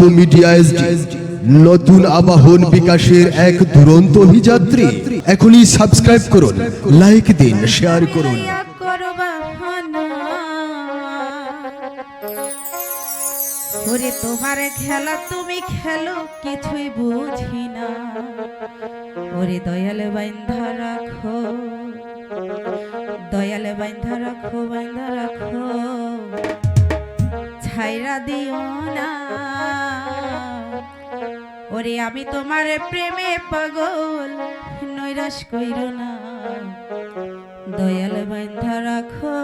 প্রান্ত media SD নতুন আবাহন বিকাশের এক দুরন্ত অভিযাত্রী। এখনই সাবস্ক্রাইব করুন লাইক দিন শেয়ার করুন। ওরে তোমার খেলা তুমি খেলো, কিছুই বুঝি না। ওরে দয়াল বাইন্ধা রাখো, দয়াল বাইন্ধা রাখো বাইন্ধা রাখো। ছাইরা দিও আমি তোমার প্রেমে পাগল নৈরাশ কইর না দয়াল বান্ধা রাখো